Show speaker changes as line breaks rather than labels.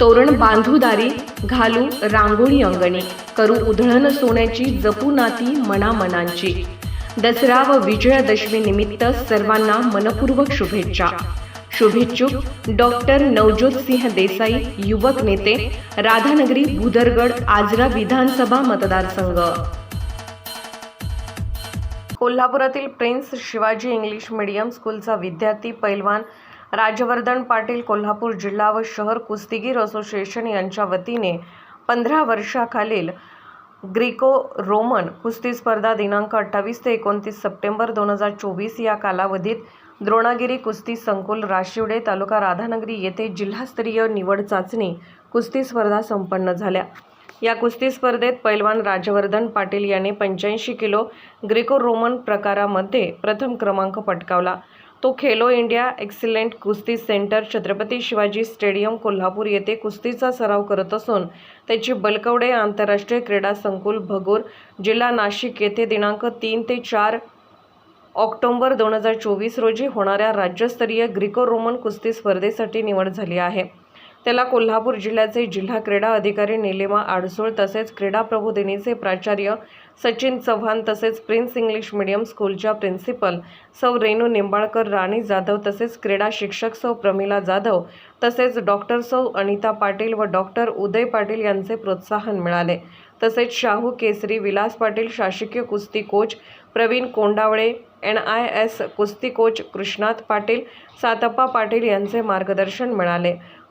तोरण बांधूदारी घालू रांगोळी अंगणी करू उधळण सोन्याची जपू नाती मनामनांची. दसरा व विजयादशमी निमित्त सर्वांना मनपूर्वक शुभेच्छा. शुभेच्छुक डॉक्टर नवज्योत सिंह देसाई युवक नेते राधानगरी भुदरगड आजरा विधानसभा मतदारसंघ. कोल्हापुरातील प्रिन्स शिवाजी इंग्लिश मीडियम स्कूलचा विद्यार्थी पैलवान राजवर्धन पाटील कोल्हापूर जिल्हा व शहर कुस्तीगीर असोसिएशन यांच्या वतीने पंधरा वर्षाखालील ग्रीको रोमन कुस्ती स्पर्धा दिनांक अठ्ठावीस ते एकोणतीस सप्टेंबर दोन हजार चोवीस या कालावधीत द्रोणागिरी कुस्ती संकुल राशिवडे तालुका राधानगरी येथे जिल्हास्तरीय निवड चाचणी कुस्ती स्पर्धा संपन्न झाल्या. या कुस्ती स्पर्धेत पैलवान राजवर्धन पाटील याने पंच्याऐंशी किलो ग्रीको रोमन प्रकारामध्ये प्रथम क्रमांक पटकावला. तो खेलो इंडिया एक्सिलेंट कुस्ती सेंटर छत्रपती शिवाजी स्टेडियम कोल्हापूर येथे कुस्तीचा सराव करत असून त्याची बलकवडे आंतरराष्ट्रीय क्रीडा संकुल भगूर जिल्हा नाशिक येथे दिनांक तीन ते चार ऑक्टोंबर दोन हजार चोवीस रोजी होणाऱ्या राज्यस्तरीय ग्रिको रोमन कुस्ती स्पर्धेसाठी निवड झाली आहे. त्याला कोल्हापूर जिल्ह्याचे जिल्हा क्रीडा अधिकारी निलिमा आडसूळ तसेच क्रीडा प्रबोधिनीचे प्राचार्य सचिन चव्हाण तसेच प्रिन्स इंग्लिश मीडियम स्कूलच्या प्रिन्सिपल सौ रेणू निंबाळकर राणी जाधव तसेच क्रीडा शिक्षक सौ प्रमिला जाधव तसेच डॉक्टर सौ अनिता पाटील व डॉक्टर उदय पाटील यांचे प्रोत्साहन मिळाले. तसेच शाहू केसरी विलास पाटील शासकीय कुस्ती coach Pravin Kondavale N I S कुस्ती कोच कृष्णात पाटील सातप्पा पाटील यांचे मार्गदर्शन मिळाले.